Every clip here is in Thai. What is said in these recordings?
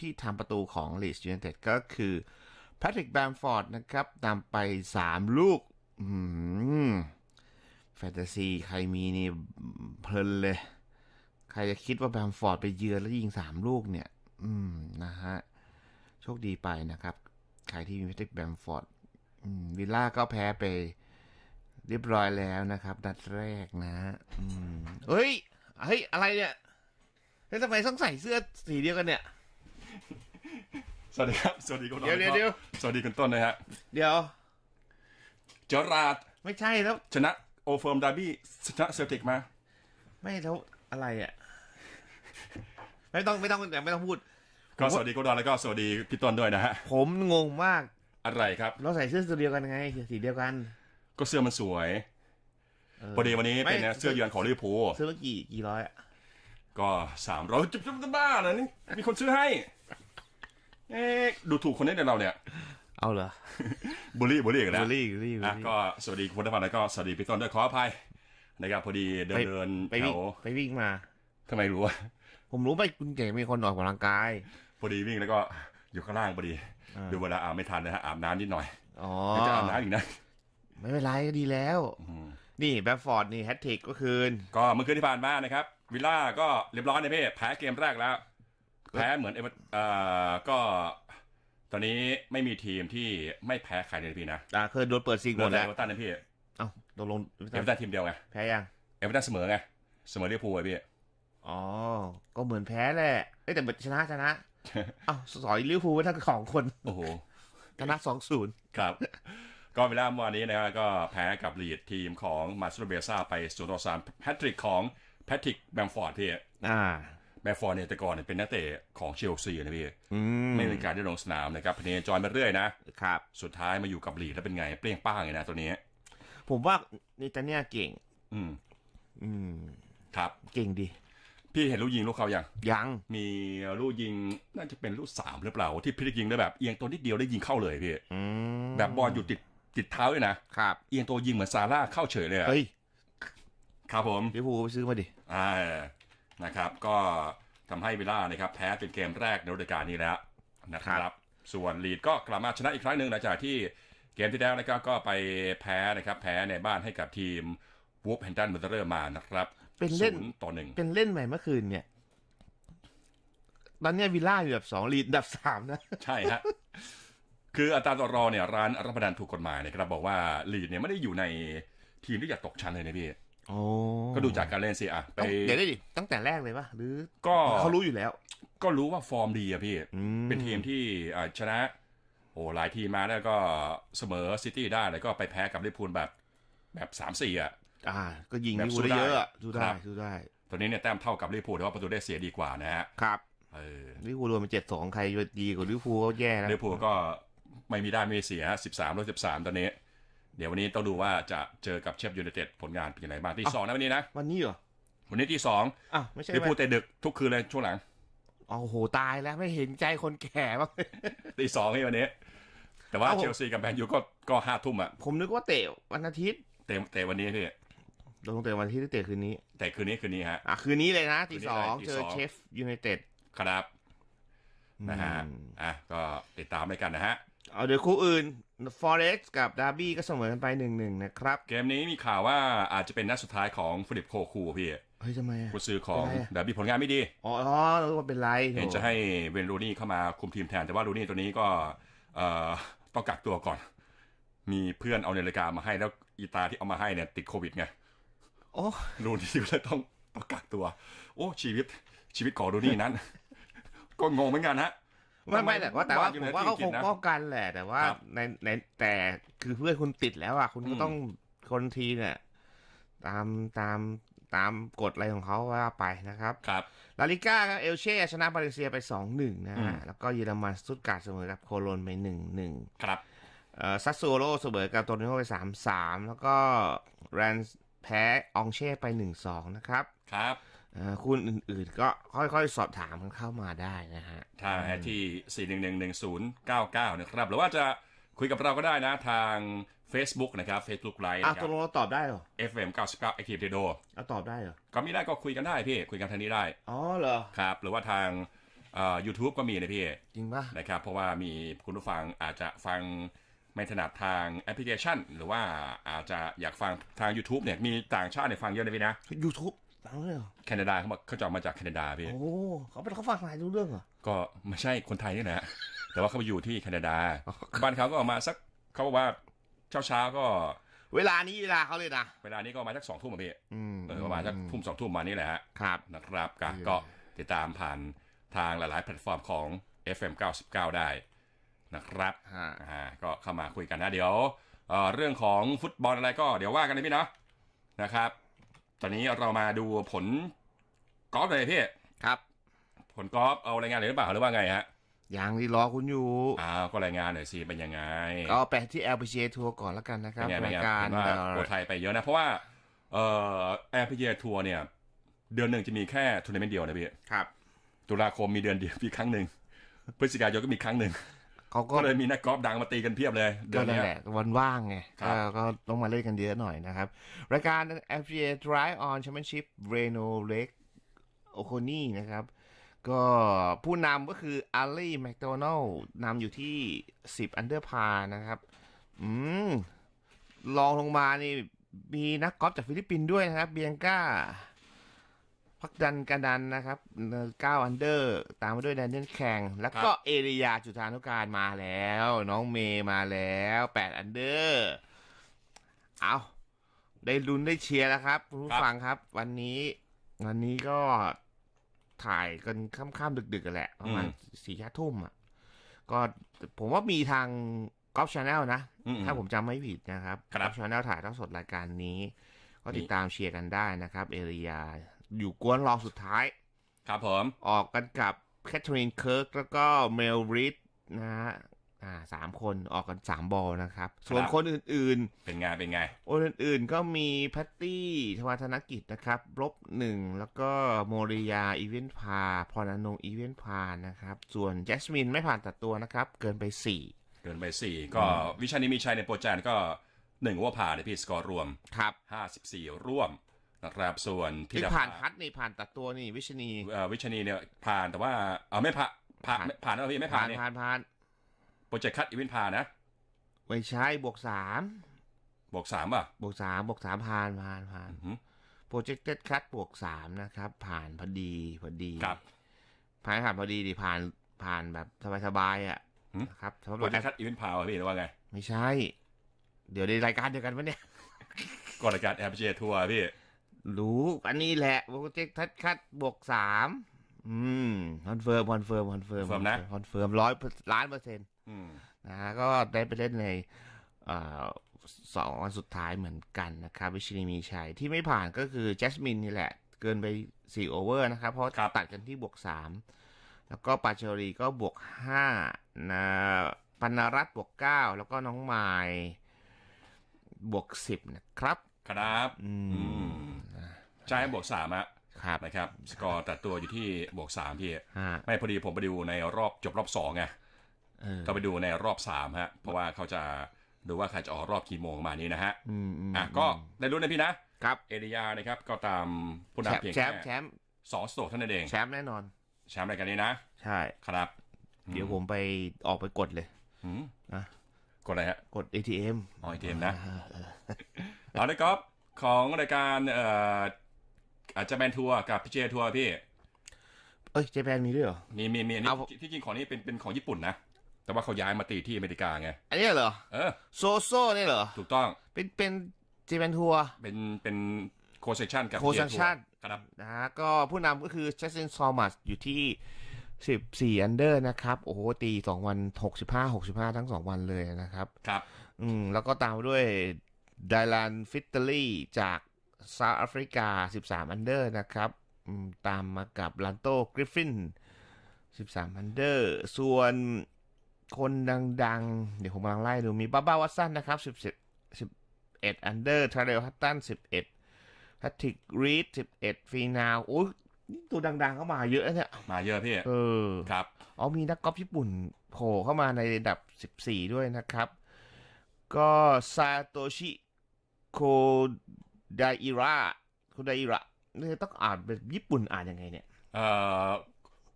ที่ทำประตูของลีสยู i นเต็ดก็คือแพทริกแบมฟอร์ดนะครับนำไป 3 ลูกแฟนตาซีใครมีนี่เพลินเลย ใครจะคิดว่าแบมฟอร์ดไปเยือนแล้วยิง 3 ลูกเนี่ย อืมนะฮะ โชคดีไปนะครับ ใครที่มีแพทริกแบมฟอร์ดวิลล่าก็แพ้ไปเรียบร้อยแล้วนะครับนัดแรกนะอืมเฮ้ย เฮ้ย อะไรเนี่ยเฮ้ยทำไมต้องใส่เสื้อสีเดียวกันเนี่ย สวัสดีครับ สวัสดีคุณเดี๋ยวเดี๋ยวเดี๋ยว สวัสดีคุณต้นนะฮะเดี๋ยว เจอราร์ดไม่ใช่แล้ว ชนะโอเฟิร์มดาร์บี้ชนะเซลติกมา ไม่แล้วอะไรอะ ไม่ต้องไม่ต้องไม่ต้องพูด ก็สวัสดีคุณดอนแล้วก็สวัสดีพี่ต้นด้วยนะฮะ ผมงงมากอะไรครับ เราใส่เสื้อสีเดียวกันไงสีเดียวกันก็เสื้อมันสวยเออพอดีวันนี้เป็นไม่เสื้อเยือนของลิเวอร์พูลซื้อมากี่กี่ร้อยอะก็สามร้อยจุ๊บจุ๊บบ้าเหรอนี่มีคนซื้อให้ เอ๊ะดูถูกคนนี้ในเราเนี่ย เอาเหรอบูลลี่บูลลี่กันบูนะลลี่บูลลี่บูลอะลี่ก็สวัสดีคุณผู้ฟังแล้วก็สวัสดีพี่ต้นด้วยขออภัยนะครับพอดีเดินเดินไปแถวิ่งวไปวิ่งมาทำไมรู้วะผมรู้ไปคุณเก่งมีคนออกกำลังกาย พอดีวิ่งแล้วก็อยู่ข้างล่างพอดีอ่าดูเวลาอาบไม่ทันนะฮะอาบน้ำนิดหน่อยอ๋อเดี๋ยวจะอาบน้ำอีกนะไม่เป็นไรก็ดีแล้วนี่แบฟฟอร์ดนี่แฮตทริกก็คืน ก็เมื่อคืนที่ผ่านมานะครับ วิลล่าก็เรียบร้อยในเพ่แพ้เกมแรกแล้ว แพ้เหมือนเอเวอร์เอ่อก็ตอนนี้ไม่มีทีมที่ไม่แพ้ใครเลยพี่นะอ่าเคยโดนเปิดซิงหเริ่มมดจากแล้วเอเวอร์ตันนะพี่เอ้าตกลงเอเวอร์ตันทีมเดียวไงแพ้ยังเอเวอร์ตันเสมอไงเสมอลิเวอร์พูลไงพี่อ๋อ ก็เหมือนแพ้แหละเอ้ยแต่ชนะชนะเอ้าสอยลิเวอร์พูลไว้ทั้งสองคนโอ้โหชนะสองศูนย์ครับ ก็เวลาเมื่อวานนี้นะครับก็แพ้กับลีดทีมของมาสโตเบซ่าไปศูนย์ต่อสามแพทริกของแพทริกแบมฟอร์ดพี่อ่า แบมฟอร์ดเนี่ยแต่ก่อนเนี่ยเป็นนักเตะของเชลซีนะพี่อืมไม่มีการได้ลงสนามนะครับพเนจอยมาเรื่อยนะครับสุดท้ายมาอยู่กับลีดแล้วเป็นไงเปรี้ยงป้างเลยนะตัวนี้ ผมว่านิตาเนียเก่ง อืม อืม ครับเก่งดี พี่เห็นลูกยิงลูกเขายังยังมีลูกยิงน่าจะเป็นลูกสามหรือเปล่า ที่พลิกยิงได้แบบเอียงตัวนิดเดียวได้ยิงเข้าเลยพี่อืมแบบบอลอยู่ติดติดเท้าเลยนะครับเอียงตัวยิงเหมือนซาร่าเข้าเฉยเลยอะเฮ้ยครับผมลิเวอร์พูลไปซื้อมาดิอ่า นะครับก็ทำให้วิลล่านะครับแพ้เป็นเกมแรกในฤดูกาลนี้แล้วนะคครัรับบส่วนลีดก็กลับมาชนะอีกครั้งหนึ่งหลังจากที่เกมที่แล้วนะครับก็ไปแพ้นะครับแพ้ในบ้านให้กับทีมวูฟแฮนตันเบอร์เรอร์มานะครับ เป็นเล่นศูย์ต่อหนึ่งเป็นเล่นใหม่เมื่อคืนเนี่ยตอนเนี้ยวิลล่าอยู่อันดับสองลีดอันดับสามนะ ใช่ฮะคืออัตราต่อรองเนี่ยร้านรับประทานถูกกฎหมายนะครับบอกว่าลีดเนี่ยไม่ได้อยู่ในทีมที่อยากตกชั้นเลยนะพี่โอ้ ก็ดูจากการเล่นสิอะไปต้องเดี๋ยวได้ดิตั้งแต่แรกเลยปะหรือก็เขารู้อยู่แล้ว ก็รู้ว่าฟอร์มดีอะพี่อืมเป็นทีมที่อ่าชนะ โอ้หลายทีมมาแล้วก็เสมอซิตี้ได้แล้วก็ไปแพ้กับลิเวอร์พูลแบบ แบบสามสี่อะอ่า ก็ยิงแบบลิเวอร์พูลได้เยอะอะสู้สู้ได้ได้ครับสู้ได้ตอนนี้เนี่ยแต้มเท่ากับลิเวอร์พูลแต่ว่าประตูได้เสียดีกว่านะฮะครับเออลิเวอร์พูลรวมเป็นเจ็ดสองใครดีกว่าลิเวอร์พูลก็แย่แล้วลิเวอร์พูลก็ไม่มีได้ไม่มีเสียสิบสามลบสิบสามตอนนี้ เดี๋ยววันนี้ต้องดูว่าจะเจอกับเชฟยูไนเต็ดผลงานเป็นยังไงบ้างที่สองนะวันนี้นะ วันนี้เหรอ วันนี้ที่สองอ้าวไม่ใช่ลิเวอร์พูลไหมเตะดึกทุกคืนเลยช่วงหลังอ๋อโอ้โหตายแล้วไม่เห็นใจคนแก่บ้างตีสองนี่วันนี้ แต่ว่าเอาผมเชลซีกับแมนยูก็ก็ห้าทุ่มอะผมนึกว่าเตะวันอาทิตย์เตะเตะวันนี้พี่ลงเตะวันอาทิตย์หรือเตะคืนนี้ แต่คืนนี้คืนนี้ฮะอะคืนนี้เลยนะตีคืนนี้สองเลยตีเจสอองเชฟยูไนเต็ดครับนะฮะอืมอะก็ติดตามด้วยกันนะฮะ เอาเดี๋ยวคู่อื่น ฟอเร็กซ์กับดาร์บี้ก็เสมอกันไปหนึ่งหนึ่งนะครับ เกมนี้มีข่าวว่าอาจจะเป็นนัดสุดท้ายของฟิลิปโคคูพี่เฮ้ยทำไมอะผู้ซื้อของเป็นไรอะดาร์บี้ผลงานไม่ดีอ๋ออ๋อรู้ว่าเป็นไร เห็นจะให้เวนรูนี่เข้ามาคุมทีมแทน แต่ว่ารูนี่ตัวนี้ก็เอ่อต้องกักตัวก่อน มีเพื่อนเอานาฬิกามาให้แล้วอีตาที่เอามาให้เนี่ยติดโควิดไงโอ้รูนี่ก็เลยต้องต้องกักตัว โอ้ชีวิตชีวิตของรูนี่นั้น ก็งงเหมือนกันฮะ ไม่ไม่แต่ว่าแต่ว่าอยู่ผในมว่าทีเขากิคนงนะป้องกันแหละ แต่ว่าครับในในแต่คือเพื่อนคุณติดแล้วอะคุณก็อืมต้องคนทีเนี่ยตามตามตามกฎอะไรของเขาว่าไปนะครับ ครับ ลาลิก้าครับเอลเช่ชนะบาเลเซียไปสองหนึ่งนะอืฮะมแล้วก็เยอรมันสตุตการ์ดเสมอกับโคโลนไปหนึ่งหนึ่งครับเอ่อซัสโซโลเสมอกับโตนิโอไปสามสามแล้วก็แรนส์แพ้อองเช่ไปหนึ่งสองนะครับ ครับเอ่อ คุณอื่นๆ ก็ค่อยๆ สอบถามกันเข้ามาได้นะฮะทางที่ 4111099 นะครับ หรือว่าจะคุยกับเราก็ได้นะทาง Facebook นะครับ Facebook Live อ้าวนะคตรักลงเราตอบได้เหรอบ FM 99 Active Radio เราตอบได้เหรอ ก็มีได้ก็คุยกันได้พี่ คุยกันทางนี้ได้ อ๋อเหรอ ครับ หรือว่าทางเอ่อ YouTube ก็มีนะพี่ จริงปะนะครับ เพราะว่ามีคุณผู้ฟังอาจจะฟังไม่ถนัดทางแอปพลิเคชัน หรือว่าอาจจะอยากฟังทาง YouTube เนี่ยมีต่างชาติเนี่ยฟังเยอะนะพี่นะยู ทูบฟังเลยเหรอแคนาดาเขาบอกเขาจะเอามาจากแคนาดาพี่โอ้เขาเป็นเขาฟังอะไรรู้เรื่องเหรอก็ไม่ใช่คนไทยนี่นะแต่ว่าเขาไปอยู่ที่แคนาดาบ้านเขาก็ออกมาสักเขาบอกว่าเช้าเช้าๆก็ เวลานี้เวลาเขาเลยนะเวลานี้ก็มาสักสองทุ่มอะพี่อืมเออประมาณสักทุ่มสองทุ่มมานี่แหละฮะครับนะครับก็เออก็ติดตามผ่านทางหลาย ๆ แพลตฟอร์มของ FM 99 ได้นะครับฮะอ่าก็เข้ามาคุยกันนะเดี๋ยวเอ่อเรื่องของฟุตบอลอะไรก็เดี๋ยวว่ากันนะพี่เนาะนะครับ ตอนนี้เรามาดูผลกอล์ฟเลยพี่ครับ ผลกอล์ฟเอารายงานเลยหรือเปล่าหรือว่าไงฮะยังที่รอคุณอยู่อ้าวก็รายงานหน่อยสิเป็นยังไงก็ไปที่ LPGA ทัวร์ก่อนแล้วกันนะคเป็รับนไงเป็นรายไงการเห็นว่าเอ่อโปรไทยไปเยอะนะ เพราะว่าเอ่อแอร์พีเทัวร์เนี่ย เดือนหนึ่งจะมีแค่ทัวร์นาเมนต์เดียวนะพี่ครับ ตุลาคมมีเดือนเดียวมีครั้งหนึ่งพฤศจิกายนก็มีครั้งหนึ่ง เขาก็ก็เลยมีนักกอล์ฟดังมาตีกันเพียบเลยเดืก็อนนั่เนี้นยแหละวันว่างไงครัก็บก็ต้องมาเล่นกันเยอะหน่อยนะครับ รายการ LPGA Drive On Championship Reno Lake o c o n i นะครับ ก็ผู้นำก็คืออาลีแม d โดนัลนำอยู่ที่ 10 อันเดอร์พานะครับ อืมลองลงมานี่มีนักกอล์ฟจากฟิลิปปินส์ด้วยนะครับ เบียงก้า พักดันกันดันนะครับ9อันเดอร์ตามมาด้วยแดนเนียลแข่งแล้วก็เอริยาจุธานุการมาแล้ว น้องเมย์มาแล้ว8อันเดอร์เอาได้ลุ้นได้เชียร์แล้วครับคุณผู้ฟังครับ วันนี้วันนี้ก็ถ่ายกันค่ำๆดึกๆกันแหละประมาณสี่ห้าทุ่มอะก็ผมว่ามีทางกอล์ฟชาแนลนะอืมถ้าผมจำไม่ผิดนะครับครับชาแนลถ่ายทอดสดรายการนี้ ก็นี่ติดตามเชียร์กันได้นะครับ เอริยา อยู่กวนรองสุดท้าย ครับผม ออกกันกับแคทเธอรีนเคิร์กแล้วก็เมลริดนะฮะอ่าสามคนออกกันสามบอลนะครับ ส่วนคนอื่นเป็นไง เป็นไงๆคนอื่นๆก็มีแพตตี้ทวัฒนกิจนะครับลบหนึ่งแล้วก็โมริยาอีเวนพาพรอนงอีเวนพานะครับ ส่วนแจสมินไม่ผ่านตัดตัวนะครับ เกินไปสี่เกินไปสี่ก็วิชานี้มีชัยในโปรแจนก็หนึ่งว่าผ่านเลยพี่สกอร์รวมครับห้าสิบสี่ร่วม นะครับส่วนที่ที่ดาผ่านพัดนี่ผ่านตัดตัวนี่วิชนีเอ่อวิชานีเนี่ยผ่านแต่ว่าเออไม่ผ่านผ่านผ่านผ่านแล้วพี่ไม่ผ่าผ่านนนี่ผ่านผ่านโปรเจกต์คัดอีเวนต์ผ่านนะไม่ใช่บวกสามบวกสามป่ะบวกสามบวกสามผ่านผ่านผ่านอือหือ projected cut บวกสามนะครับ ผ่านพอดีพอดีครับผ่านผ่านพอดีดิผ่านผ่านแบบสบายๆอะหืมนะครับสำหโปรรับเจกต์คัดอีเวนต์ผ่านป่ะพี่หรือว่าไง ไม่ใช่ เดี๋ยวในรายการเดียวกันปะเนี่ยก่อนรายการแอร์พีเทัวร์พี่ รู้อันนี้แหละ projected cut บวกสามอืมคอนเฟิร์มคอนเฟิร์มคอนเฟิร์มเฟิร์มนะ คอนเฟิร์มร้อยล้านเปอร์เซ็นต์อืม นะฮะก็ได้ไปเล่นในเอ่อสองวันสุดท้ายเหมือนกันนะครับวิชินีมีชัย ที่ไม่ผ่านก็คือแจสมินนี่แหละ เกินไปสี่โอเวอร์นะครับ เพราะตัดกันที่บวกสามแล้วก็ปาเชอรีก็บวกห้านะปนรัตน์บวกเก้าแล้วก็น้องไมายบวกสิบนะครับ ครับ อือืมม ใช่บวกสามอะครับนะครับสกอร์แต่ตัวอยู่ที่บวกสามพี่ฮะไม่พอดีผมไปดูในรอบจบรอบสองไงเออก็ไปดูในรอบสามฮะ เพราะว่าเขาจะดูว่าใครจะออกรอบกี่โมงประมาณนี้นะฮะอืมอืมอะก็ได้รู้นะพี่นะครับเอเดียนะครับก็ตามผู้แชมนำเพียงป์แชแค่มป์แชมป์สองสโตรกเท่านั้นเองแชมป์แน่นอนแชมป์รายการนี้นะ ใช่ครับ เดี๋ยวผมไปออกไปกดเลยอืมอะกดอะไรฮะ กด ATM อ๋อ ATM นะเอาเลยก๊อฟของรายการเอ่อ อาจจะแมนทัวร์กับพีเจทัวร์พี่ เอ้ยเจแปนมีด้วยเหรอ มีมีมีอันนี้เอาที่ที่จริงของนี้เป็นเป็นของญี่ปุ่นนะ แต่ว่าเขาย้ายมาตีที่อเมริกาไง อันนี้เหรอ เออ โซโซ่เนี่ยเหรอ ถูกต้อง เป็นเป็นเจแปนทัวร์ เป็นเป็นโคเซชันกับ Co-section PGA Tour ครับ นะฮะก็ผู้นำก็คือเจส i ินซอมัสอยู่ที่ 14 อันเดอร์นะครับ โอ้โห ตี 2 วัน 65 65 ทั้ง 2 วันเลยนะครับ ครับ อืม แล้วก็ตามมาด้วยไดลันฟิตเตอรี่จาก ซาแอฟริกา 13 อันเดอร์นะครับอืมตามมากับลันโตกริฟฟิน 13 อันเดอร์ ส่วนคนดังๆ เดี๋ยวผมกำลังไล่ดูมีบ้าบ้าวัตสันนะครับ 17 11 อันเดอร์ทราเดลฮัตตัน 11แพทริกรีด 11 ฟีนาวโอ้ยนี่ตัวดังๆ เข้ามาเยอะนะเนี่ย มาเยอะพี่ เออ ครับ อ๋อมีนักกอล์ฟญี่ปุ่นโผล่เข้ามาในระดับ 14 ด้วยนะครับ ก็ซาโตชิโค ไดอิระโคไดอิระเนี่ยต้องอ่านเป็นญี่ปุ่นอ่านยังไงเนี่ยเอ่อ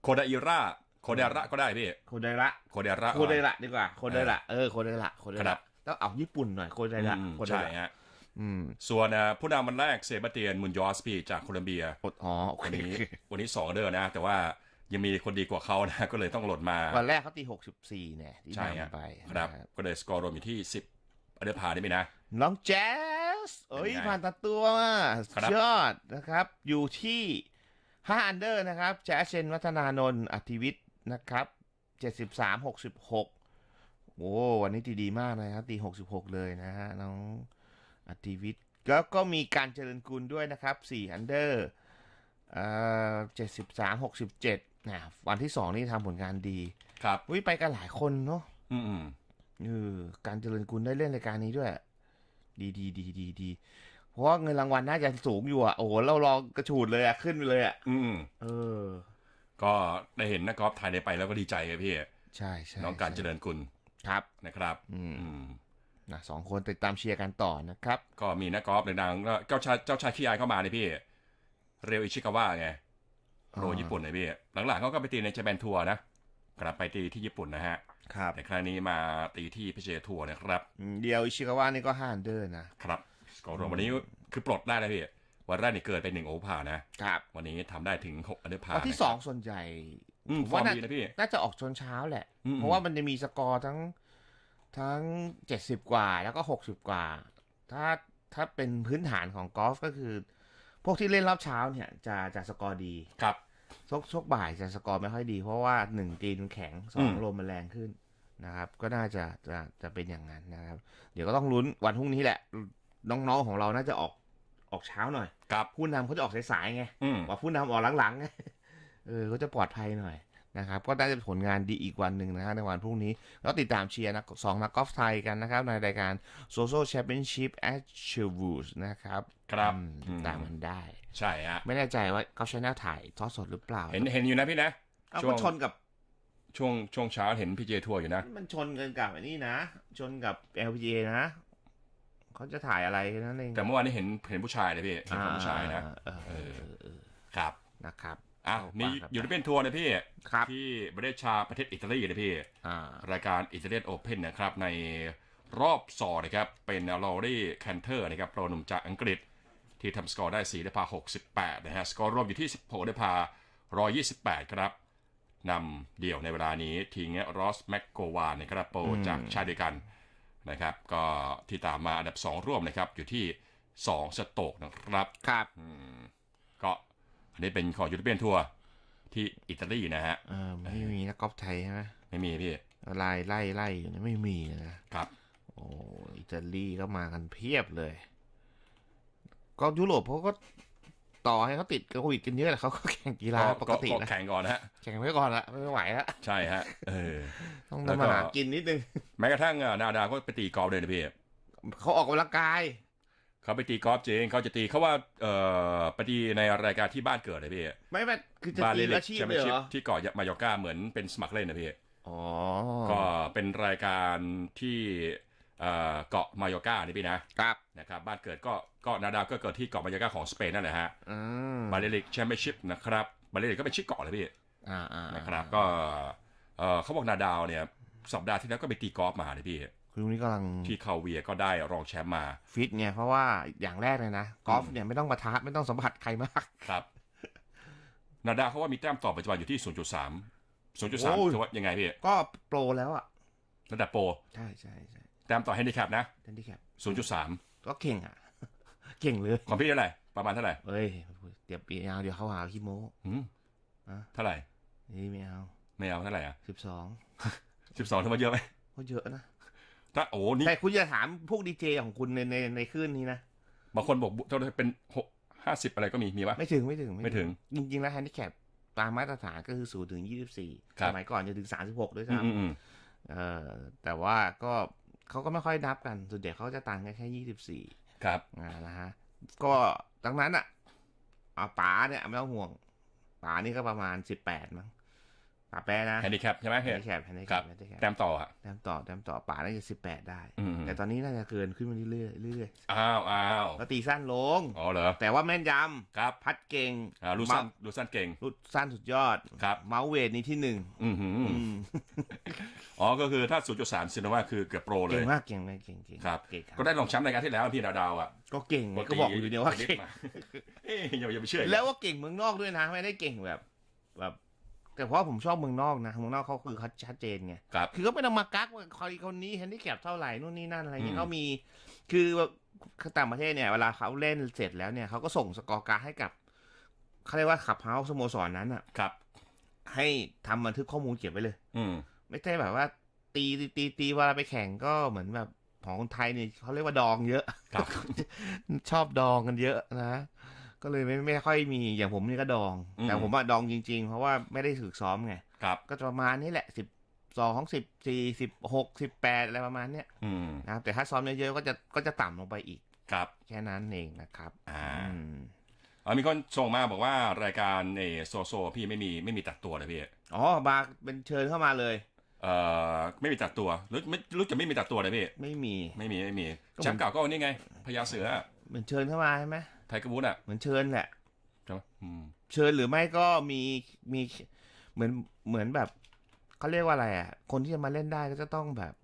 โคดาอิระโคเดระก็ได้พี่โคไดระโคเดระโคไดระดีกว่าโคไดระเออโคไดระโคไดครัระบต้องเอาญี่ปุ่นหน่อยโคไดระอืมโคไดใช่ระฮะอืมส่วนอะผู้นำวันแรกเซบาสเตียนมุนยอสพี่จากโคลอมเบียอ๋อโอเควันนี้วันนี้สองเดอร์นะ แต่ว่ายังมีคนดีกว่าเขานะ ก็เลยต้องหล่นมา วันแรกเขาตีหกสิบสี่เนี่ยที่ใช่ฮะนำไปครับนะก็เลยสกอร์รวมอยู่ที่สิบอันเดอร์พาได้ไหมนะน้องแจ๊ สเอ้ยเป็นไงผ่านตัดตัวมาครับยอดนะครับ อยู่ที่ห้าอันเดอร์นะครับแจ๊สเชนวัฒนานนท์อธิวิทย์นะครับเจ็ดสิบสามหกสิบหกโอ้วันนี้ตีดีมากเลยครับ ตีหกสิบหกเลยนะฮะ น้องอธิวิทย์แล้วก็มีการเจริญกุลด้วยนะครับสี่อันเดอร์เอ่อเจ็ดสิบสามหกสิบเจ็ดนะวันที่สองนี่ทำผลงานดี ครับวิไปกันหลายคนเนาะอืมอืมเออการเจริญกุลได้เล่นรายการนี้ด้วย ดีดีดีดีดีเพราะว่าเงินรางวัลน่าจะสูงอยู่อะ โอ้โห เราลองกระฉูดเลยอะ ขึ้นไปเลยอะอืมอืม เออ ก็ได้เห็นนักกอล์ฟไทยได้ไปแล้วก็ดีใจครับพี่ ใช่ใช่น้องการเจริญกุลครับนะครับอืมอืมนะสองคนติดตามเชียร์กันต่อนะครับ ก็มีนักกอล์ฟดังๆก็เจ้าชายเจ้าชายขี้อายเข้ามาเนี่ยพี่ เรวอิชิกาวะไงโปรอ๋อญี่ปุ่นเลยพี่ หลังๆเขาก็ไปตีในเจแปนทัวร์นะ กลับไปตีที่ญี่ปุ่นนะฮะ ครับแต่ครั้งนี้มาตีที่พิเชทัวร์นะครับอืมเดียวอิชิกาวะนี่ก็ห้าอันเดอร์นะครับสกอร์รวมวันนี้คือปลดได้แล้วพี่ วันแรกนี่เกิดไปหนึ่งโอเวอร์พาร์นะครับ วันนี้ทำได้ถึงหกอันเดอร์พาวันร์ที่นะครับสองส่วนใหญ่อืมผมฟอร์ว่ามน่าดีนะพี่น่าจะออกชนเช้าแหละอืมเพราะว่ามันจะมีสกอร์ทั้งทั้งเจ็ดสิบกว่าแล้วก็หกสิบกว่า ถ้าถ้าเป็นพื้นฐานของกอล์ฟก็คือ พวกที่เล่นรอบเช้าเนี่ยจะจะสกอร์ดี ครับ ช่วงช่วงบ่ายจะสกอร์ไม่ค่อยดี เพราะว่าหนึ่งตีนมันแข็งสออืงมลมมันแรงขึ้นนะครับ ก็น่าจะจะจะเป็นอย่างนั้นนะครับ เดี๋ยวก็ต้องลุ้นวันพรุ่งนี้แหละ น้องๆของเราน่าจะออกออกเช้าหน่อยครับผู้นำเขาจะออกสายๆไงอืมว่าผู้นำออกหลังๆไงเออเขาจะปลอดภัยหน่อย นะครับก็ได้ผลงานดีอีกวันหนึ่งนะฮะในวันพรุ่งนี้ แล้วติดตามเชียร์นะสองนักกอล์ฟไทยกันนะครับ ในรายการ Social Championship at c h i l w o o d นะครับครับอืมติดตามมันได้ ใช่ฮะไม่แน่ใจว่าเขาชแนลถ่ายทอดสดหรือเปล่า เห็นเห็นอยู่นะพี่นะเอาช่วก็งชนกับช่วงช่วงเช้าเห็นพีเจทัวร์อยู่นะ มันชนกันกับอันนี้นะ ชนกับ LPGA นะเขาจะถ่ายอะไรนั่นเองแต่เมื่อวานนี้เห็นเห็นผู้ชายเลยพี่เห็นของผู้ชายนะอ่าเออเออเออครับนะครับ อะเอามีปากครับอยู่ที่เป็นทัวร์นะพี่ครับที่ประเทศชาประเทศอิตาลีนะพี่อ่ารายการอิตาเลียนโอเพนนะครับในรอบสองนะครับ เป็นลอรี่แคนเทอร์นะครับโปรหนุ่มจากอังกฤษ ที่ทำสกอร์ได้4ได้พา 68 นะฮะ สกอร์รวมอยู่ที่ 16 ได้พา 128 ครับนำเดี่ยวในเวลานี้ทิ้งรอสแมกโกวานนะครับโปรจากชาติเดียวกันนะครับ ก็ที่ตามมาอันดับ 2 ร่วมนะครับ อยู่ที่ 2 สโตกนะครับครับก็ อันนี้เป็นของยูโรเปียนทัวร์ที่อิตาลีนะฮะเออไม่มีนักกอล์ฟไทยใช่ไหมไม่มีพี่ไล่ไล่ไล่อยู่เนี่ยไม่มีนะครับ โอ้อิตาลีก็มากันเพียบเลย ก็ยุโรปเขาก็ต่อให้เขาติดโควิดกันเยอะแหละเขาก็แข่งกีฬาปกติก็นะแข่งก่อนนะฮะแข่งไว้ก่อนละไม่ไหวละใช่ฮะเออ ต้องแล้วทำก็มาหากินนิดนึง แม้กระทั่งอะนาดาวก็ไปตีกอล์ฟเลยนะพี่เขาออกกำลังกาย เขาไปตีกอล์ฟจริงเขาจะตีเขาว่าเอ่อไปตีในรายการที่บ้านเกิดเลยพี่ไม่ไม่คือจะบาตีเลอาชีพแชมเลเปี้ยยนชิเหพรอที่เกาะมายอร์กาเหมือนเป็นสมัครเล่นนะพี่อ๋อก็เป็นรายการที่เอ่อเกาะมายอร์กานี่พี่นะครับนะครับบ้านเกิดก็ก็นาดาวก็เกิดที่เกาะมายอร์กาของสเปนนั่นแหละฮะอืมบาเลลิกแชมเปี้ยนชิพนะครับบาเลลิกก็เป็นชื่อเกาะเลยพี่อ่าอ่านะครับก็เออเขาบอกนาดาวเนี่ยสัปดาห์ที่แล้วก็ไปตีกอล์ฟมาเลยพี่ คุณลุงนี่กำลังที่คาเวียก็ได้รองแชมป์มาฟิตไงเพราะว่าอย่างแรกเลยนะกอล์ฟเนี่ยไม่ต้องปะทะไม่ต้องสัมผัสใครมากครับนาดาวเขาว่ามีแต้มต่อปัจจุบันอยู่ที่ 0.3 0.3ถือว่ายังไงพี่ก็โปรแล้วอะระดับโปรใช่ใช่ใช่แต้มต่อแฮนดิแคปนะทันทีแคป0.3 ก็เก่งอะเก่งเลยของพี่เท่าไหร่ประมาณเท่าไหร่เฮ้ยเดี๋ยวปีเอาเดี๋ยวเขาหาขี้โม้หืมอะเท่าไหร่นี่ไม่เอาไม่เอาเท่าไหร่อะสิบสอง12ถือว่าเยอะไหมก็เยอะนะ ถ้าโอ้นี่แต่คุณจะถามพวกดีเจของคุณในในในคลื่นนี้นะบางคนบอกเท่าไหร่เป็นหกห้าสิบอะไรก็มีมีปะไม่ถึงไม่ถึงไม่ถึง จริง ๆ แล้วแฮนดิแคปตามมาตรฐานก็คือศูนย์ถึงยี่สิบสี่ครัสบมัยก่อนจะถึงสามสิบหกด้วยอืมซ้ำอืมอืมเออแต่ว่าก็เขาก็ไม่ค่อยนับกันส่วนใหญ่เขาจะตังกันแค่ยี่สิบสี่ครับอ่านะฮะก็ดังนั้นอะอ่าป๋าเนี่ยไม่ต้องห่วงป๋านี่ก็ประมาณสิบแปดมั้ง ป่าแปรนะแฮนดิแคปใช่ไหมแฮพี่นดิแคปแฮนดิแคครัปบแฮนดิแคปแต้มต่ออะแต้มต่อแต้มต่อป่าน่าจะสิบแปดได้อืมแต่ตอนนี้น่าจะเกินขึ้นมาเรื่อยๆเรื่อยอ้าวอ้าวๆแล้วตีสั้นลงอ๋อเหรอแต่ว่าแม่นยครับำพัดเก่งอ่าลูกสั้นลูกสั้นเก่งรุดสั้นสุดยอดครับเมาส์เวทนี่ที่หนึ่งอือหืออืมอ๋อก็คือถ้า0.3ซินว่าคือเกือบโปรเลเก่ยงมากเก่งมากเก่งเก่งครับเก่งครับก็ได้ลองแชมป์รายการที่แล้วพี่ดาวดาวๆอะก็เก่งไงก็บอกอยู่เนี่ยว่าเก่งเอ๊ยอย่าอย่าไปเชื่อแล้วว่าเก่งเมืองนอกด้วยนะไม่ได้เก่งแบบแบบ แต่เพราะผมชอบเมืองนอกนะเมืองนอกเขาคือเขาชัดเจนไงครับ คือเขาไม่ต้องมากักว่าใครคนนี้แฮนดิแคปเท่าไหร่นู่นนี่นั่นอะไรเงี้อืยม เขามีคือต่างประเทศเนี่ย เวลาเขาเล่นเสร็จแล้วเนี่ยเขาก็ส่งสกอร์การ์ดให้กับเขาเรียกว่าขับเฮาส์สโมสรนั้นอะ ครับ ให้ทำบันทึกข้อมูลเก็บไว้เลย อืม ไม่ใช่แบบว่า ตีตีตีตีเวลาไปแข่งก็เหมือนแบบของคนไทยเนี่ยเขาเรียกว่าดองเยอะ ครับ ชอบดองกันเยอะนะ ก็เลยไม่ไม่ค่อยมีอย่างผมนี่ก็ดองอืมแต่ผมว่าดองจริง ๆ เพราะว่าไม่ได้ฝึกซ้อมไงครับ ก็จะประมาณนี้แหละสิบสองสิบสี่สิบหกสิบแปดอะไรประมาณเนี้ยอืมนะครับแต่ถ้าซ้อมเยอะๆก็จะก็จะต่ำลงไปอีกครับ แค่นั้นเองนะครับ อ่าอืมอ่ามีคนส่งมาบอกว่ารายการเออโซโซพี่ไม่มีไม่มีตัดตัวเลยพี่อ๋อมาเป็นเชิญเข้ามาเลย เอ่อไม่มีตัดตัวหรือไม่รู้จะไม่มีตัดตัวเลยพี่ไม่มีไม่มีไม่มีก็ผมแชมป์เก่าก็นี่ไงพญาเสือเหมือนเชิญเข้ามาใช่ไหมไทยกระบุนอะ เหมือนเชิญแหละใช่ไหมอืมเชิญหรือไม่ก็มีมีเหมือนเหมือนแบบเขาเรียกว่าอะไรอะ คนที่จะมาเล่นได้ก็จะต้องแบบ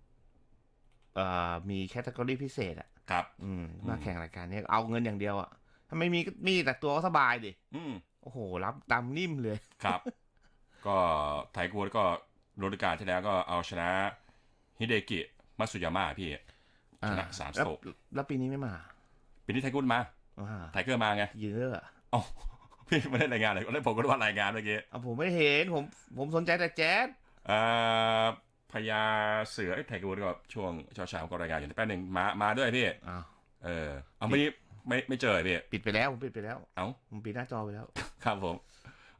เอ่อมีแคตตากรีพิเศษอะ ครับ อืมอืมมาแข่งรายการเนี้ยเอาเงินอย่างเดียวอะถ้าไม่มีก็มีแต่ตัวก็สบายดิอืมโอ้โห รับตามนิ่มเลย ครับ ก็ไทยกระบุนก็ฤดูกาลที่แล้วก็เอาชนะฮิเดกิมัตสุยาม่าพี่ชนะอ่สามแล้วโตะแล้วปีนี้ไม่มา ปีนี้ไทยกระบุนมาอ่า ไทเกอร์มาไงเยอะอะอ๋อพี่ไม่ได้รายงานเลยแล้วผมก็รู้ว่ารายงานเมื่อกี้เอาผมไม่เห็นผมผมสนใจแต่แจ๊สเอ่อพญาเสือไอ้ไทยกระบุนก็ช่วงเช้าๆก็รายงานอยู่แป๊บหนึ่งมามาด้วยพี่อ้าวเออเอาไม่ไม่ไม่เจอพี่ปิดไปแล้วผมปิดไปแล้ว เอ้าผมปิดหน้าจอไปแล้ว ครับผม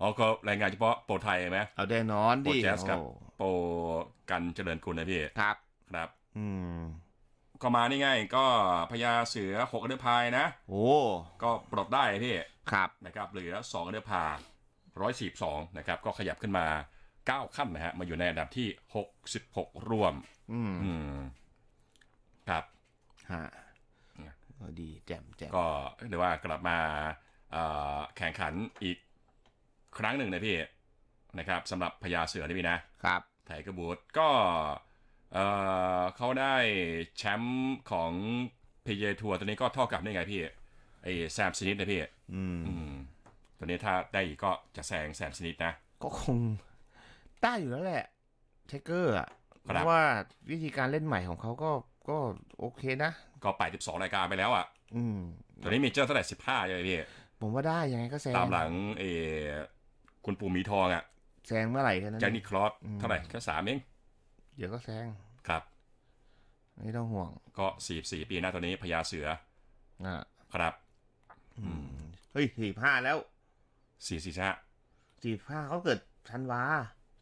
อ๋อก็รายงานเฉพาะโปรไทยไหมเอาแน่นอนโปรดิแจ๊สกับโอ้โปรกันเจริญคุณนะพี่ครับครับ อืม ก็มานี่ไง ก็พญาเสือหกอันเดอร์พายนะ โอ้ก็ปลดได้พี่ครับนะครับเหลือสองอันเดอร์พาร้อยสี่สองนะครับก็ขยับขึ้นมาเก้าขั้นนะฮะมาอยู่ในอันดับที่หกสิบหกรวมอืมอืมครับฮะเนี่ยเออดีแจ่มแจ่มก็เรียกว่ากลับมาเอ่อแข่งขันอีกครั้งหนึ่งนะพี่นะครับสำหรับพญาเสือนี่พี่นะครับไทเกอร์บูธก็ เอ่อเขาได้แชมป์ของ PJ ทัวร์ตัวนี้ก็เท่ากับนี่ไงพี่ไอ้แซมสนิทนะพี่อืมอืมตัวนี้ถ้าได้อีกก็จะแซงแซมสนิทนะ ก็คงได้อยู่แล้วแหละเทเกอร์อะครับเพราะว่าวิธีการเล่นใหม่ของเขาก็ก็โอเคนะ ก็ไป12รายการไปแล้วอะ อืมตัวนี้มีเจอร์เท่าไหร่15ใช่ไหมพี่ ผมว่าได้ยังไงก็แซง ตามหลังเออคุณปู่หมีทองอะ แซงเมื่อไหร่แค่นั้นแจ็คนิคลอสอืมเท่าไหร่แค่สามเอง เดี๋ยวก็แซงครับ ไม่ต้องห่วง ก็44ปีหน้าตัวนี้พญาเสืออ่าครับอืมเฮ้ยสี่ห้าแล้ว4 4 5สี่ห้าเขาเกิดธันวา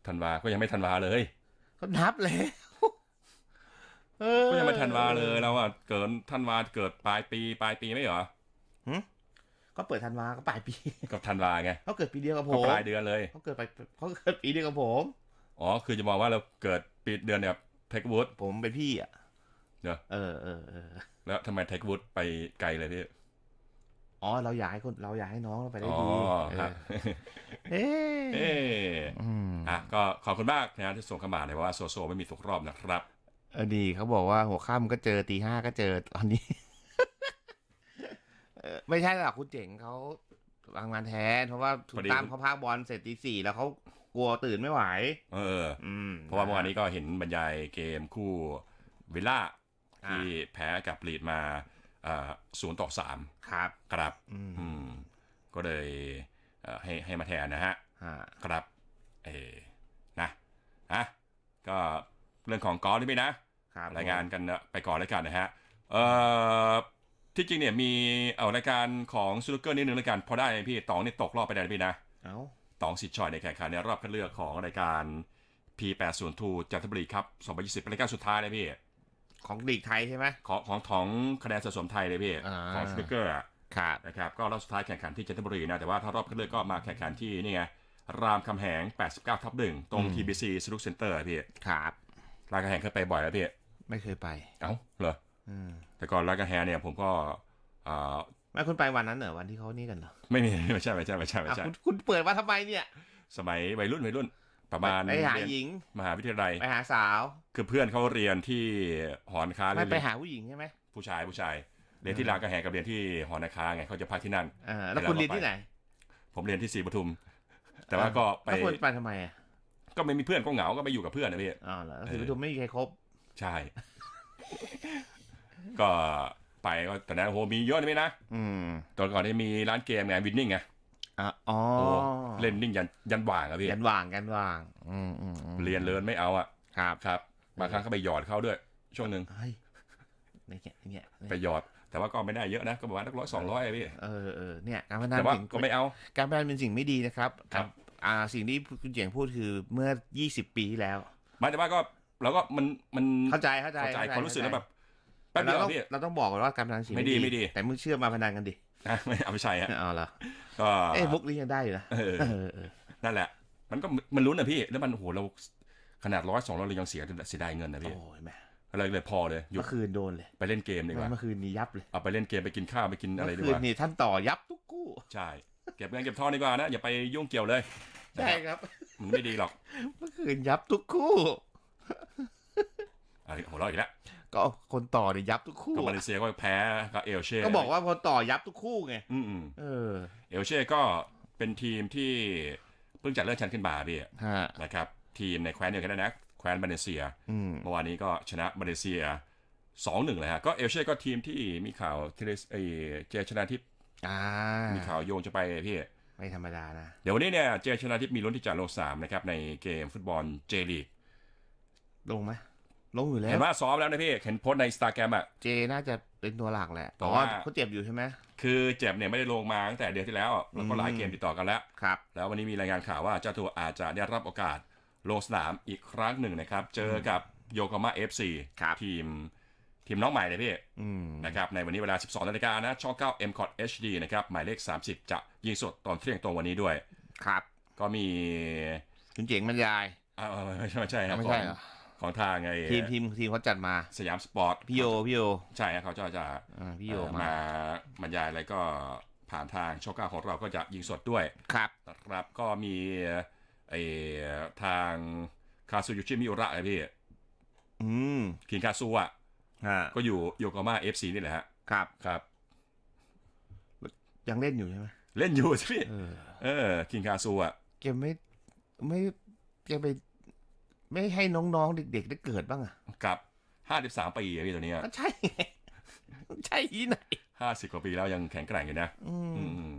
ธันวาก็ยังไม่ธันวาเลยเขานับแล้วเออก็ยังไม่ธันวาเลยแล้วอะเกินธันวาเกิดปลายปี ปลายปีไม่เหรอก็เปิดธันวาก็ปลายปีกับธันวาไงเขาเกิดปีเดียวกับผก็มปลายเดือนเลยเขาเกิดไปเขาเกิดปีเดียวกับผม อ๋อคือจะมองว่าเราเกิด ปีเดือนเนี่ยเทควูดผมเป็นพี่อะเหรอเออเออเออแล้วทำไมเทควูดไปไกลเลยพี่อ๋อเราอยากให้คนเราอยากให้น้องเราไปได้อ๋อดีครับเออเอ๊ะเอ๊ะอืมอะก็ขอบคุณมากนะที่ส่งเข้ามาเลยว่าโซโซไม่มีตกรอบนะครับเออดีเขาบอกว่าหัวค่ำก็เจอตีห้าก็เจอตอนนี้เออไม่ใช่หรอกคุณเจ๋งเขาทำงานแทนเพราะว่าถูพกอดีตามเขาพากบอลเสร็จตีสี่แล้วเขา กลัวตื่นไม่ไหว เออ อืมเพราะว่าเมื่อวานนี้ก็เห็นบรรยายเกมคู่วิลล่าอ่าที่แพ้กับลีดมาศูนย์ต่อสามครับครับอืมอืมก็เลยเอ่อให้ให้มาแทนนะฮะอ่าครับเออนะอะก็เรื่องของกอล์ฟนี่พี่นะครับรายงานกันไปก่อนแล้วกันนะฮะเอ่อที่จริงเนี่ยมีเอารายการของซูลูเกอร์นิดนึงแล้วกันพอได้ไหมพี่ตองนี่ตกรอบไปได้ไหมพี่นะ เอ้า ตองสิทธิ์ชอยในแข่งขันในรอบคัดเลือกของรายการ P802 จันทบุรีครับ 2020 เป็นรายการสุดท้ายเลยพี่ ของลีกไทยใช่ไหมของของของคะแนนสะสมไทยเลยพี่อ่าของซูลูเกอร์อะครับนะครับ ก็รอบสุดท้ายแข่งขันที่จันทบุรีนะ แต่ว่าถ้ารอบคัดเลือกก็มาแข่งขันที่นี่ไง รามคำแหง 89 ทับหนึ่งตรง TBC สนุกเซ็นเตอร์พี่ ครับรามคำแหงเคยไปบ่อยแล้วพี่ ไม่เคยไป เอ้า เหรออืมแต่ก่อนรามคำแหงเนี่ยผมก็อ่า ไม่คุณไปวันนั้นเหรอวันที่เขานี่กันเหรอไม่มีไม่ใช่ไม่ใช่ไม่ใช่ไม่อะใช่คุณคุณเปิดมาทำไมเนี่ยสมัยวัยรุ่นวัยรุ่น ประมาณไปหาเรียนหญิง มหาวิทยาลัย ไปหาสาว คือเพื่อนเขาเรียนที่หอนาคาไม่เรียนไปหาผู้หญิงใช่ไหมผู้ชายผู้ชายเรียนที่รามคำแหงกับเรียนที่หอนาคาไงเขาจะพักที่นั่นอ่าแล้วคุณเรียนที่ไหน ผมเรียนที่ศรีปทุม แต่ว่าก็ไปแล้วคุณไปทำไมอะก็ไม่มีเพื่อนก็เหงาก็ไปอยู่กับเพื่อนนะพี่อ๋อเหรอคือประทุมไม่มีใครครบใช่ ก็ ไปก็แต่นั้นโหมีเยอะนะพี่นะอืมตอนก่อนนี่มีร้านเกมไงวินนิ่งไงอะอ๋อโอ้เล่นนิ่งยันยันหว่างอะพี่กันวางกันวางอืมอืมอืมเรียนเลินไม่เอาอะครับครับบางครั้งก็ไปหยอดเข้าด้วย ช่วงหนึ่งเฮ้ยเนี่ยเนี่ยไปหยอดแต่ว่าก็ไม่ได้เยอะนะก็ประมาณสักร้อยสองร้อยอะพี่เออเออเนี่ยการพนันแต่ว่าสิ่งก็ไม่เอา การพนันเป็นสิ่งไม่ดีนะครับครับอ่าสิ่งที่คุณเจียงพูดคือเมื่อ20ปีที่แล้วหมายแต่ว่าก็เราก็มันมันเข้าใจเข้าใจเข้าใจเข้ความรู้สึกแล้วแบบแป๊บเดีเรายวต้องพี่ เราต้องบอกก่อนว่าการพนันสิ่งไม่ดีไม่ดี แต่มึงเชื่อมาพนันกันดินะไม่เอาไม่ใช่ฮะเอาละก็เอ้ยมุกนี้ยังได้อยู่นะเออเออเออนั่นแหละ มันก็มันลุ้นนะพี่ แล้วมันโอ้โหเราขนาดร้อยสองเรายังเสียเสียดายเงินนะพี่โอ้ยแม่เลยเลยพอเลยหยุดเมื่อคืนโดนเลยไปเล่นเกมดีกว่าเมื่อคืนนี้ยับเลยเอาไปเล่นเกมไปกินข้าวไปกินอะไรเมื่ดีอคืกนว่านี่ท่านต่อยับทุกคู่ใช่เก็บเงินเก็บทองดีกว่านะอย่าไปยุ่งเกี่ยวเลยใช่ครับ มันไม่ดีหรอก เมื่อคืนยับทุกคู่อะไรหัวเราะอีกแล้ว ก็คนต่อเนี่ยยับทุกคู่ก็มาเลเซียก็แพ้กับเอลเช่ก็บอกว่าพอต่อยับทุกคู่ไงอืมอืมเออเอลเช่ก็เป็นทีมที่เพิ่งจัดเลื่อนชั้นขึ้นมาพี่ฮะนะครับทีมในแคว้นเดียวกันนะแคว้นมาเลเซียอืมเมื่อวานนี้ก็ชนะมาเลเซียสองหนึ่งเลยฮะก็เอลเช่ก็ทีมที่มีข่าวที่ไอเจชนะทิพย์อ่ามีข่าวโยงจะไปพี่ไม่ธรรมดานะ เดี๋ยววันนี้เนี่ยเจชนะทิพย์มีลุ้นที่จะลงสนามนะครับในเกมฟุตบอลเจลีกลงไหม ลงอยู่แล้เห็วนว่าซ้อมแล้วนะพี่เห็นโพสต์ในสตาแกรมอะ เจน่าจะเป็นตัวหลักแหละแต่อ๋อว่า เขาเจ็บอยู่ใช่ไหม คือเจ็บเนี่ยไม่ได้ลงมาตั้งแต่เดือนที่แล้วแล้วก็หลายเกมติดต่อกันแล้ว ครับ แล้ววันนี้มีรายงานข่าวว่าเจ้าตัวอาจจะได้รับโอกาสลงสนามอีกครั้งหนึ่งนะครับ เจอกับโยโกมาเอฟซีครับทีมทีมน้องใหม่เลยพี่อืมนะครับในวันนี้เวลา 12นาฬิกานะช่อง9 m c o t HD นะครับหมายเลข 30 จะยิงสดตอนเที่ยงตรงวันนี้ด้วย ครับ ก็มีคุณเจ๋งบรรยายอ่าไม่ใช่ไม่ใช่ครับไม่ขอใช่งเหรอ ของทางไอ้ทีมทีมทีมเขาจัดมาสยามสปอร์ตพี่โยพี่โยใช่ครับเขาจะจะอ่าพี่โยเอ่อมามาบรรยายอะไรก็ผ่านทางช่องเก้าของเราก็จะยิงสดด้วยครับนะครับก็มีไอ้ทางคาซูยุชิมิอุระไอพี่อืมคินคาซูอะฮะก็อยู่โยโกมาเอฟซีนี่แหละฮะครับครับ ยังเล่นอยู่ใช่ไหมเล่นอยู่สิพี่เออเออคินคาซูอะแกไม่ไม่แกไป ไม่ให้น้องๆ เด็กๆได้เกิดบ้างอะกับห้าสิบสามปีอะพี่ตัวเนี้ยก็ใช่ไงใช่ที่ไหนห้าสิบกว่าปีแล้วยังแข็งแกร่งอยู่นะ อืมอืม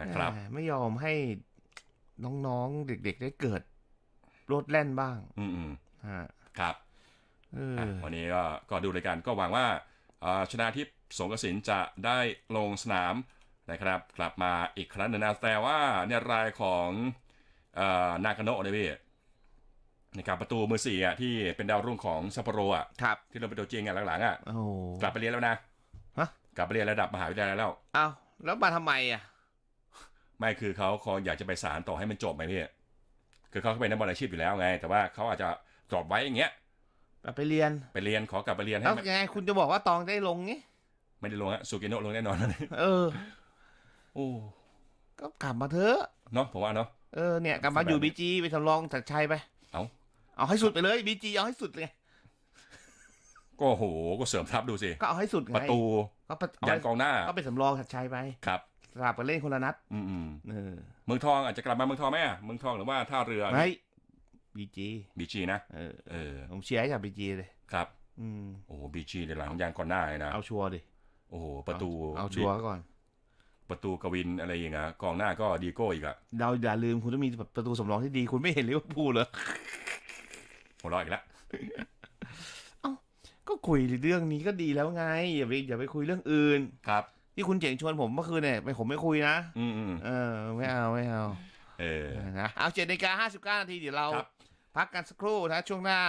นะครับแหมไม่ยอมให้น้องๆ เด็กๆ ได้เกิดรถแล่นบ้าง อืมอืมฮะครับเออะอวันนี้ก็ก็ดูรายการก็หวังว่าเอ่อชนาทิพย์สงกสินจะได้ลงสนามนะครับ กลับมาอีกครั้งหนึ่งนะแต่ว่าในรายของเอ่อนากาโนะเนี่ยพี่ นะครับประตูมือสี่อะที่เป็นดาวรุ่งของซัปโปโรอะครับที่เราเป็นตัวจริงอะหลังๆอะโอ้โหกลับไปเรียนแล้วนะฮะกลับไปเรียนระดับมหาวิทยาลัยแล้วเอาแล้วมาทำไมอะไม่คือเขาคงอยากจะไปสารต่อให้มันจบไหมพี่คือเขาเป็นนักบอลอาชีพอยู่แล้วไง แต่ว่าเขาอาจจะกรอบไว้อย่างเงี้ยไปเรียนไปเรียนขอกลับไปเรียนให้แล้วมันไงคุณจะบอกว่าตองได้ลงไงไม่ได้ลงฮะซูกิโนะลงแน่นอนเออโอ้ก็กลับมาเถอะเนาะผมว่าเนาะเออเนี่ยกลับมาอยู่บีจีไปทำรองถัดชัยไป เอ้า เอาให้สุดไปเลยบีจีเอาให้สุดเลยก็โหก็เสริมทัพดูสิก็เอาให้สุดไงประตูก็ไปเอายันกองหน้าก็ไปสำรองถัดชัยไปครับสลับกันเล่นคนละนัดอืมอืมเออเมืองทองอาจจะกลับมาเมืองทองไหมอะเมืองทองหรือว่าท่าเรือไม่บีจีบีจีนะเออเออผมเชียร์ให้กับบีจีเลยครับ อืมโอ้โหบีจีในหลังยางก่อนหน้าเลยนะเอาชัวร์ดิโอ้โหประตูเอาเอาชัวร์ก่อน ประตูกวินอะไรอย่างเงี้ยกองหน้าก็ดีโก้อีกอะเราอย่าลืมคุณต้องมีประตูสำรองที่ดี คุณไม่เห็นลิเวอร์พูลเหรอ หัวเราะอีกแล้วก็คุยเรื่องนี้ก็ดีแล้วไง อย่าไปอย่าไปคุยเรื่องอื่น ครับ ที่คุณเจ๋งชวนผมเมื่อคืนเนี่ยไม่ผมไม่คุยนะ อืมอืมเออ ไม่เอาไม่เอาเออนะเอาเจ็ดนาฬิกาห้าสิบเก้านาทีเดี๋ยวเรา ครับ พักกันสักครู่นะช่วงหน้า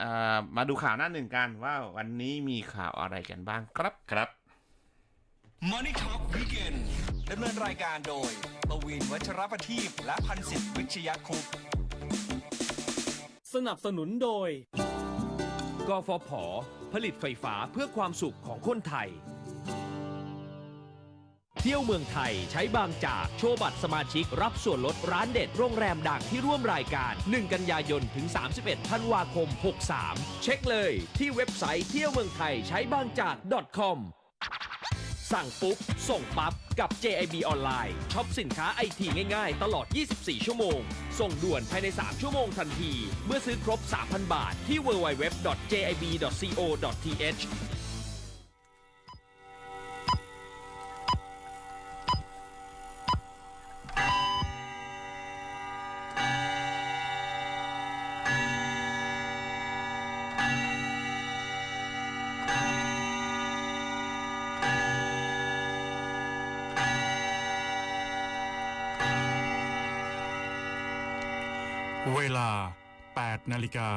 เอ่อมาดูข่าวหน้าหนึ่งกันว่าวันนี้มีข่าวอะไรกันบ้างครับ ครับ Money Talk Weekend ดำเนินรายการโดยปวีนวัชรประทีปและพันศิษย์วิชยคุปต์ สนับสนุนโดย กฟผ ผลิตไฟฟ้าเพื่อความสุขของคนไทย เที่ยวเมืองไทยใช้บางจากโชว์บัตรสมาชิกรับส่วนลดร้านเด็ดโรงแรมดังที่ร่วมรายการ 1 กันยายนถึง 31ธันวาคม 63 เช็คเลยที่เว็บไซต์เที่ยวเมืองไทยใช้บางจาก .com สั่งปุ๊บ ส่งปั๊บ กับ JIB ออนไลน์ช็อปสินค้าไอทีง่ายๆ ตลอด 24 ชั่วโมง ส่งด่วนภายใน 3 ชั่วโมงทันที เมื่อซื้อครบ 3,000 บาทที่ www.jib.co.th นาฬิกา